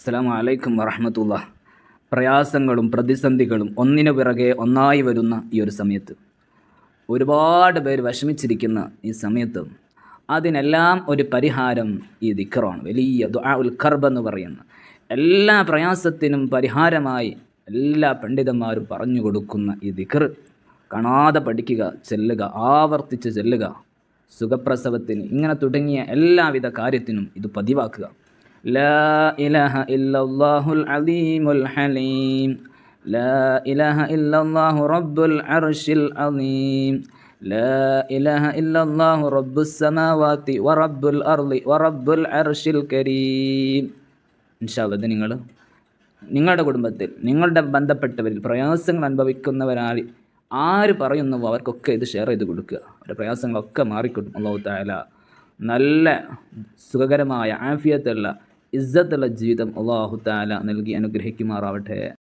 അസ്സലാമു വലൈക്കും വറഹമത്തുള്ള പ്രയാസങ്ങളും പ്രതിസന്ധികളും ഒന്നിനു പിറകെ ഒന്നായി വരുന്ന ഈ ഒരു സമയത്ത്. ഒരുപാട് പേര് വിഷമിച്ചിരിക്കുന്ന ഈ സമയത്ത് അതിനെല്ലാം ഒരു പരിഹാരം ഈ ദിക്കറാണ് വലിയ ദുആ എന്ന് പറയുന്ന. എല്ലാ പ്രയാസത്തിനും പരിഹാരമായി എല്ലാ പണ്ഡിതന്മാരും പറഞ്ഞു കൊടുക്കുന്ന ഈ ദിക്കർ കാണാതെ പഠിക്കുക ചെല്ലുക ആവർത്തിച്ച് ചെല്ലുക. സുഖപ്രസവത്തിന് ഇങ്ങനെ തുടങ്ങിയ എല്ലാവിധ കാര്യത്തിനും ഇത് പതിവാക്കുക. ലാ ഇലാഹ ഇല്ലല്ലാഹുൽ അലീമുൽ ഹലീം. ലാ ഇലാഹ ഇല്ലല്ലാഹു റബ്ബുൽ അർശിൽ إله ലാ ഇലാഹ ഇല്ലല്ലാഹു السماوات ورب വറബ്ബുൽ അർളി വറബ്ബുൽ അർശിൽ കരീം. شاء الله നിങ്ങൾ നിങ്ങളുടെ കുടുംബത്തിൽ നിങ്ങളുടെ ബന്ധപ്പെട്ടവരിൽ പ്രയാസങ്ങൾ അനുഭവിക്കുന്നവരായി ആര് പറയുന്നുവോ അവർക്കൊക്കെ ഇത് ഷെയർ ചെയ്ത് കൊടുക്കുക. അവരുടെ പ്രയാസങ്ങളൊക്കെ മാറിക്കിട്ടും. അള്ളാഹു താല നല്ല സുഖകരമായ ആഫിയത്തുള്ള ഇസ്സത്തുള്ള ജീവിതം അള്ളാഹു താല നൽകി അനുഗ്രഹിക്കുമാറാവട്ടെ.